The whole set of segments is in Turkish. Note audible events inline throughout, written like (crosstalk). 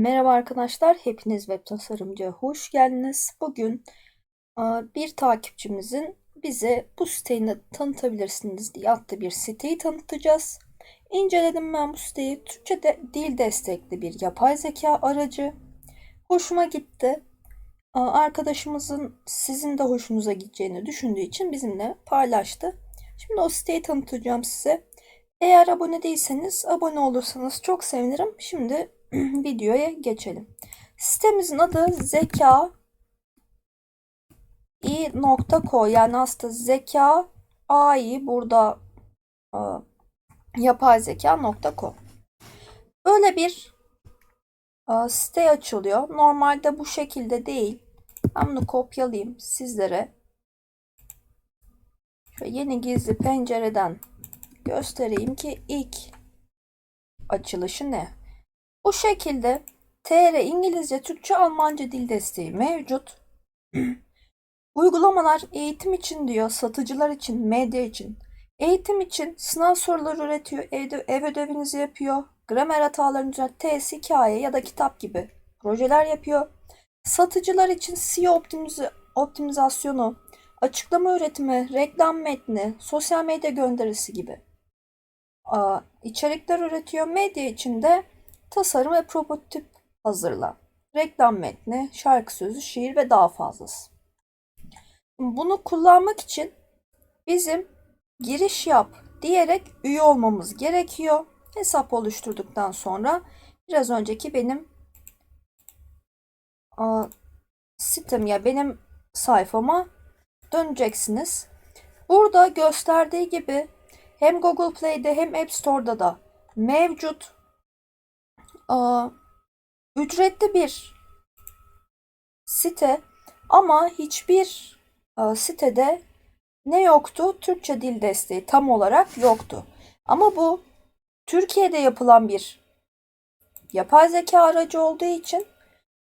Merhaba arkadaşlar, hepiniz web tasarımcıya hoş geldiniz. Bugün bir takipçimizin bize bu siteyi tanıtabilirsiniz diye attığı bir siteyi tanıtacağız. İnceledim ben bu siteyi. Türkçe de, dil destekli bir yapay zeka aracı. Hoşuma gitti. Arkadaşımızın sizin de hoşunuza gideceğini düşündüğü için bizimle paylaştı. Şimdi o siteyi tanıtacağım size. Eğer abone değilseniz abone olursanız çok sevinirim. Şimdi (clears throat) videoya geçelim. Sitemizin adı zeka i.co yani aslında zeka ai burada a, yapay zeka.co Böyle bir a, site açılıyor. Normalde bu şekilde değil. Ben bunu kopyalayayım sizlere. Şöyle yeni gizli pencereden göstereyim ki ilk açılışı ne? Bu şekilde TR İngilizce, Türkçe, Almanca dil desteği mevcut. (clears throat) Uygulamalar eğitim için diyor, satıcılar için, medya için. Eğitim için sınav soruları üretiyor, ev, ev ödevinizi yapıyor, gramer hatalarını düzelt, test, hikaye ya da kitap gibi projeler yapıyor. Satıcılar için SEO optimizasyonu, açıklama üretimi, reklam metni, sosyal medya gönderisi gibi içerikler üretiyor. Medya için de tasarım ve prototip hazırla. Reklam metni, şarkı sözü, şiir ve daha fazlası. Bunu kullanmak için bizim giriş yap diyerek üye olmamız gerekiyor. Hesap oluşturduktan sonra biraz önceki benim a, sitem ya benim sayfama döneceksiniz. Burada gösterdiği gibi hem Google Play'de hem App Store'da da mevcut ücretli bir site ama hiçbir sitede ne yoktu? Türkçe dil desteği tam olarak yoktu. Ama bu Türkiye'de yapılan bir yapay zeka aracı olduğu için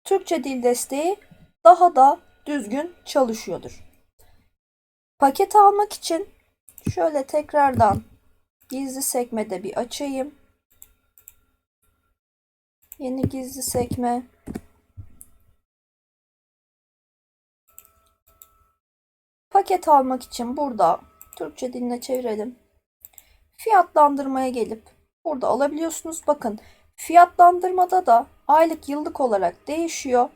Türkçe dil desteği daha da düzgün çalışıyordur. Paket almak için şöyle tekrardan gizli sekmede bir açayım. Yeni gizli sekme. Paket almak için burada Türkçe diline çevirelim. Fiyatlandırmaya gelip burada alabiliyorsunuz. Bakın fiyatlandırmada da aylık yıllık olarak değişiyor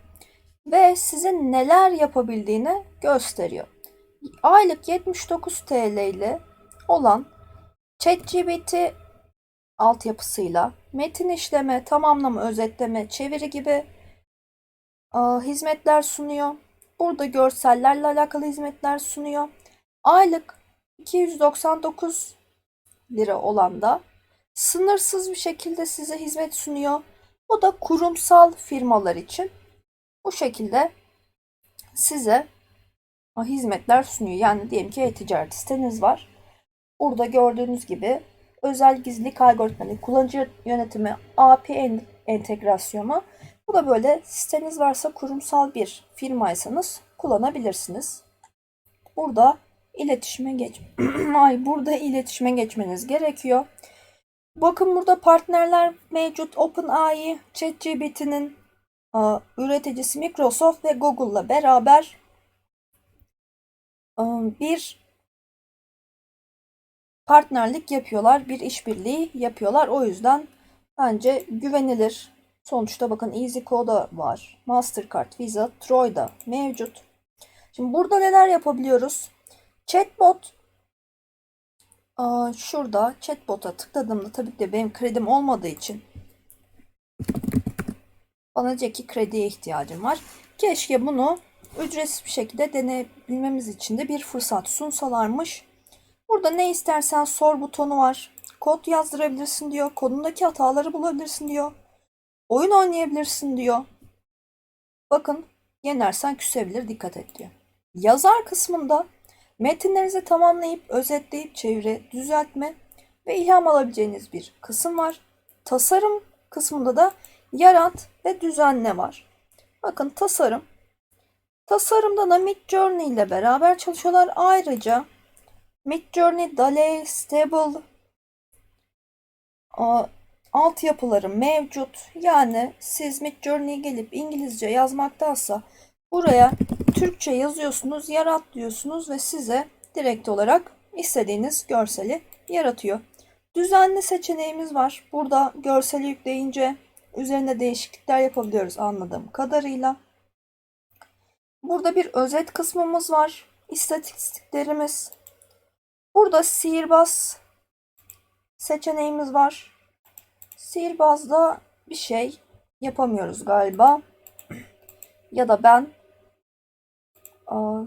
ve sizin neler yapabildiğini gösteriyor. Aylık 79 TL ile olan ChatGPT altyapısıyla metin işleme, tamamlama, özetleme, çeviri gibi a, hizmetler sunuyor. Burada görsellerle alakalı hizmetler sunuyor. Aylık 299 lira olan da sınırsız bir şekilde size hizmet sunuyor. Bu da kurumsal firmalar için bu şekilde size hizmetler sunuyor. Yani diyelim ki e-ticaret siteniz var. Burada gördüğünüz gibi özel gizlilik algoritmanı, kullanıcı yönetimi, API entegrasyonu. Bu da böyle siteniz varsa kurumsal bir firmaysanız kullanabilirsiniz. Burada iletişime geç (clears throat) Ay burada iletişime geçmeniz gerekiyor. Bakın burada partnerler mevcut. OpenAI, ChatGPT'nin üreticisi Microsoft ve Google'la beraber bir partnerlik yapıyorlar, bir işbirliği yapıyorlar. O yüzden bence güvenilir. Sonuçta bakın EasyCo'da var. Mastercard, Visa, Troy'da mevcut. Şimdi burada neler yapabiliyoruz? Chatbot Aa, şurada chatbot'a tıkladığımda tabii ki de benim kredim olmadığı için bana diyecek ki krediye ihtiyacım var. Keşke bunu ücretsiz bir şekilde deneyebilmemiz için de bir fırsat sunsalarmış. Burada ne istersen sor butonu var. Kod yazdırabilirsin diyor. Kodundaki hataları bulabilirsin diyor. Oyun oynayabilirsin diyor. Bakın yenersen küsebilir dikkat et diyor. Yazar kısmında metinlerinizi tamamlayıp özetleyip çeviri, düzeltme ve ilham alabileceğiniz bir kısım var. Tasarım kısmında da yarat ve düzenle var. Bakın tasarım. Tasarımda da Midjourney ile beraber çalışıyorlar. Ayrıca Midjourney, DALL-E, Stable altyapıları mevcut. Yani siz Midjourney'e gelip İngilizce yazmaktansa buraya Türkçe yazıyorsunuz, yarat diyorsunuz ve size direkt olarak istediğiniz görseli yaratıyor. Düzenli seçeneğimiz var. Burada görseli yükleyince üzerinde değişiklikler yapabiliyoruz anladığım kadarıyla. Burada bir özet kısmımız var. İstatistiklerimiz. Burada sihirbaz seçeneğimiz var. Sihirbazda bir şey yapamıyoruz galiba. Ya da ben aa,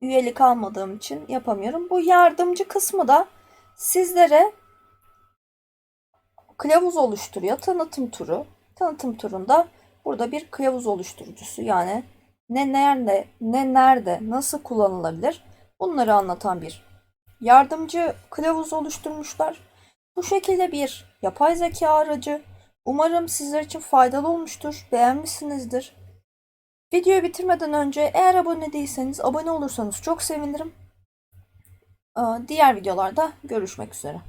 üyelik almadığım için yapamıyorum. Bu yardımcı kısmı da sizlere kılavuz oluşturuyor. Tanıtım turu. Tanıtım turunda burada bir kılavuz oluşturucusu yani ne nerede, ne nerede, nasıl kullanılabilir bunları anlatan bir yardımcı kılavuz oluşturmuşlar. Bu şekilde bir yapay zeka aracı. Umarım sizler için faydalı olmuştur, beğenmişsinizdir. Videoyu bitirmeden önce eğer abone değilseniz abone olursanız çok sevinirim. Aa, Diğer videolarda görüşmek üzere.